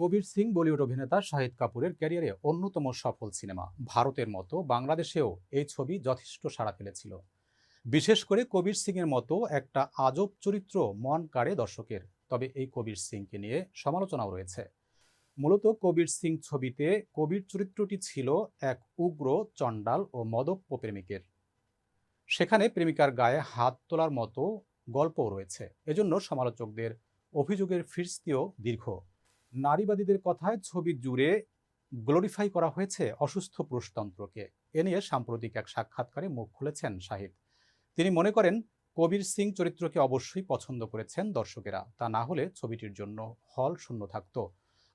কবির সিং বলিউড অভিনেতা শাহিদ কাপুরের ক্যারিয়ারে অন্যতম সফল সিনেমা, ভারতের মতো বাংলাদেশেও এই ছবি যথেষ্ট সাড়া ফেলেছিল। বিশেষ করে কবির সিংয়ের মতো একটা আজব চরিত্র মন কাড়ে দর্শকের, তবে এই কবির সিংকে নিয়ে সমালোচনাও রয়েছে। মূলত কবির সিং ছবিতে কবির চরিত্রটি ছিল এক উগ্র, চণ্ডাল ও মদপ্য প্রেমিকের সেখানে প্রেমিকার গায়ে হাত তোলার মতো গল্পও রয়েছে। এজন্য সমালোচকদের অভিযোগের ফিরস্তিও দীর্ঘ। নারীবাদীদের কথায় ছবি জুড়ে গ্লোরিফাই করা হয়েছে অসুস্থ পুরুষতন্ত্রকে। এ নিয়ে সাম্প্রতিক এক সাক্ষাৎকারে মুখ খুলেছেন শাহিদ। তিনি মনে করেন, কবির সিং চরিত্রকে অবশ্যই পছন্দ করেছেন দর্শকেরা। তা না হলে ছবিটির জন্য হল শূন্য থাকত।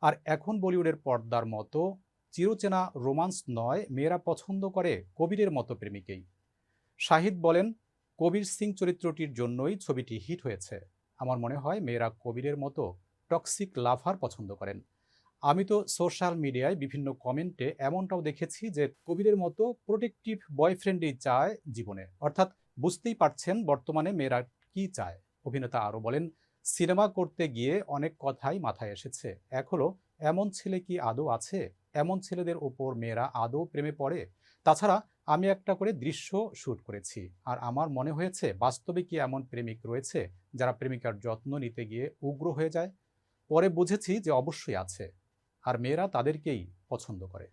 আর এখন বলিউডের পর্দার মতো চিরচেনা রোমান্স নয়, মেয়েরা পছন্দ করে কবিরের মতো প্রেমিকেই। শাহিদ বলেন, কবির সিং চরিত্রটির জন্যই ছবিটি হিট হয়েছে। আমার মনে হয়, মেয়েরা কবিরের মতো টক্সিক লাভার পছন্দ করেন। আমি তো সোশ্যাল মিডিয়ায় বিভিন্ন কমেন্টে এমনটাও দেখেছি যে কবিরের মতো প্রোটেক্টিভ বয়ফ্রেন্ডই চায় জীবনে। অর্থাৎ বুঝতেই পারছেন বর্তমানে মেয়েরা কি চায়। অভিনেতা আরও বলেন, সিনেমা করতে গিয়ে অনেক কথাই মাথায় এসেছে। এক হলো, এমন ছেলে কি আদৌ আছে? এমন ছেলেদের ওপর মেয়েরা আদৌ প্রেমে পড়ে? তাছাড়া আমি একটা করে দৃশ্য শ্যুট করেছি আর আমার মনে হয়েছে, বাস্তবে কি এমন প্রেমিক রয়েছে যারা প্রেমিকার যত্ন নিতে গিয়ে উগ্র হয়ে যায়? পরে বুঝেছি যে অবশ্যই আছে আর মেয়েরা তাদেরকেই পছন্দ করে।